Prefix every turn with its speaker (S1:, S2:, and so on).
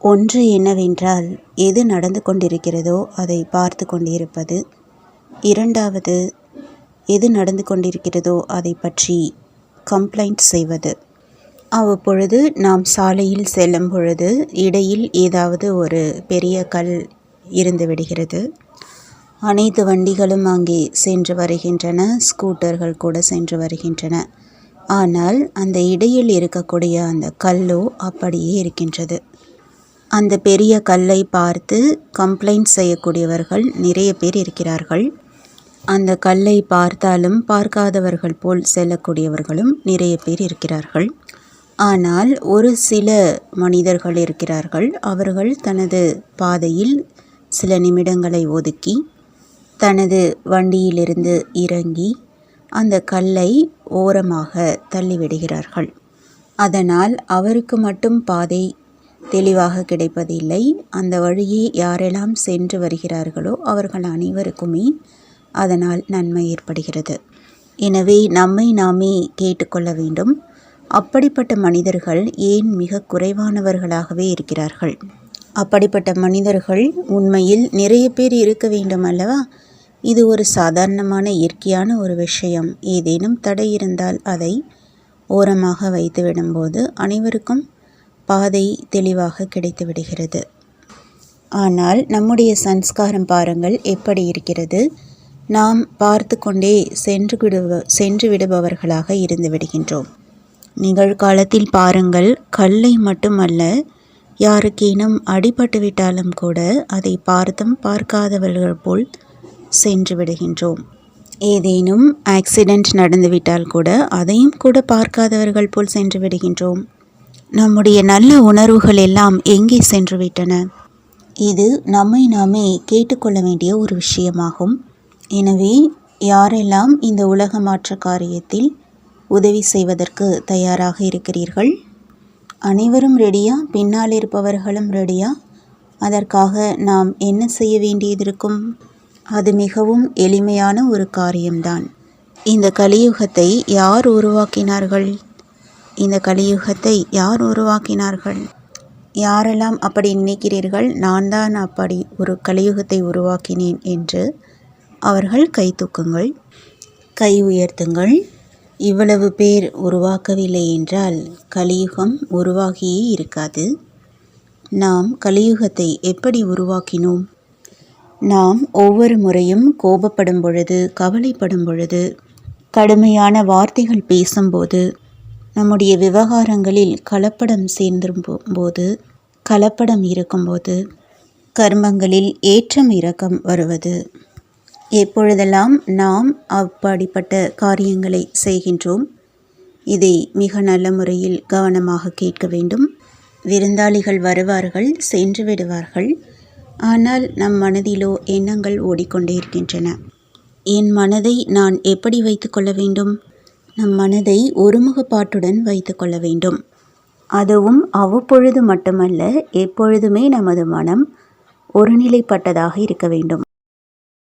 S1: ஒன்று என்னவென்றால் எது நடந்து கொண்டிருக்கிறதோ அதை பார்த்து கொண்டிருப்பது. இரண்டாவது எது நடந்து கொண்டிருக்கிறதோ அதை பற்றி கம்ப்ளைண்ட் செய்வது. அவ்வப்பொழுது நாம் சாலையில் செல்லும் பொழுது இடையில் ஏதாவது ஒரு பெரிய கல் இருந்து விடுகிறது. அனைத்து வண்டிகளும் அங்கே சென்று வருகின்றன ஸ்கூட்டர்கள் கூட சென்று வருகின்றன. ஆனால் அந்த இடையில் இருக்கக்கூடிய அந்த கல்லோ அப்படியே இருக்கின்றது. அந்த பெரிய கல்லை பார்த்து கம்ப்ளைண்ட் செய்யக்கூடியவர்கள் நிறைய பேர் இருக்கிறார்கள். அந்த கல்லை பார்த்தாலும் பார்க்காதவர்கள் போல் செல்லக்கூடியவர்களும் நிறைய பேர் இருக்கிறார்கள். ஆனால் ஒரு சில மனிதர்கள் இருக்கிறார்கள். அவர்கள் தனது பாதையில் சில நிமிடங்களை ஒதுக்கி தனது வண்டியிலிருந்து இறங்கி அந்த கல்லை ஓரமாக தள்ளிவிடுகிறார்கள். அதனால் அவருக்கு மட்டும் பாதை தெளிவாக கிடைப்பதில்லை. அந்த வழியே யாரெல்லாம் சென்று வருகிறார்களோ அவர்கள் அனைவருக்குமே அதனால் நன்மை ஏற்படுகிறது. எனவே நம்மை நாமே கேட்டுக்கொள்ள வேண்டும். அப்படிப்பட்ட மனிதர்கள் ஏன் மிக குறைவானவர்களாகவே இருக்கிறார்கள்? அப்படிப்பட்ட மனிதர்கள் உண்மையில் நிறைய பேர் இருக்க வேண்டும் அல்லவா? இது ஒரு சாதாரணமான இயற்கையான ஒரு விஷயம். ஏதேனும் தடை இருந்தால் அதை ஓரமாக வைத்து விடும்போது அனைவருக்கும் பாதை தெளிவாக கிடைத்து விடுகிறது ஆனால் நம்முடைய சன்ஸ்காரம் பாருங்கள் எப்படி இருக்கிறது. நாம் பார்த்து கொண்டே சென்று விடுவ சென்று விடுபவர்களாக இருந்து விடுகின்றோம். நிகழ்காலத்தில் பாருங்கள் கல்லை மட்டுமல்ல யாருக்கேனும் அடிபட்டு விட்டாலும் கூட அதை பார்த்தும் பார்க்காதவர்கள் போல் சென்று விடுகின்றோம். ஏதேனும் ஆக்சிடெண்ட் நடந்துவிட்டால் கூட அதையும் கூட பார்க்காதவர்கள் போல் சென்று விடுகின்றோம். நம்முடைய நல்ல உணர்வுகள் எல்லாம் எங்கே சென்று விட்டன இது நம்மை நாமே கேட்டுக்கொள்ள வேண்டிய ஒரு விஷயமாகும். எனவே யாரெல்லாம் இந்த உலக மாற்ற காரியத்தில் உதவி செய்வதற்கு தயாராக இருக்கிறீர்கள்? அனைவரும் ரெடியா பின்னால் இருப்பவர்களும் ரெடியா அதற்காக நாம் என்ன செய்ய வேண்டியது இருக்கும்? அது மிகவும் எளிமையான ஒரு காரியம்தான். இந்த கலியுகத்தை யார் உருவாக்கினார்கள்? இந்த கலியுகத்தை யார் உருவாக்கினார்கள்? யாரெல்லாம் அப்படி நினைக்கிறீர்கள்? நான் தான் அப்படி ஒரு கலியுகத்தை உருவாக்கினேன் என்று அவர்கள் கை தூக்குங்கள். கை உயர்த்துங்கள். இவ்வளவு பேர் உருவாக்கவில்லை என்றால் கலியுகம் உருவாகியே இருக்காது. நாம் கலியுகத்தை எப்படி உருவாக்கினோம்? நாம் ஒவ்வொரு முறையும் கோபப்படும் பொழுது கவலைப்படும் பொழுது கடுமையான வார்த்தைகள் பேசும்போது நம்முடைய விவகாரங்களில் கலப்படம் சேர்ந்தும் போது கலப்படம் இருக்கும்போது கர்மங்களில் ஏற்றம் இறக்கம் வருவது. எப்பொழுதெல்லாம் நாம் அப்படிப்பட்ட காரியங்களை செய்கின்றோம் இதை மிக நல்ல முறையில் கவனமாக கேட்க வேண்டும். விருந்தாளிகள் வருவார்கள் சென்று விடுவார்கள். ஆனால் நம் மனதிலோ எண்ணங்கள் ஓடிக்கொண்டே இருக்கின்றன. என் மனதை நான் எப்படி வைத்துக்கொள்ள வேண்டும்? நம் மனதை ஒருமுகப்பாட்டுடன் வைத்துக்கொள்ள வேண்டும். அதுவும் அவ்வப்பொழுது மட்டுமல்ல எப்பொழுதுமே நமது மனம் ஒருநிலைப்பட்டதாக இருக்க வேண்டும்.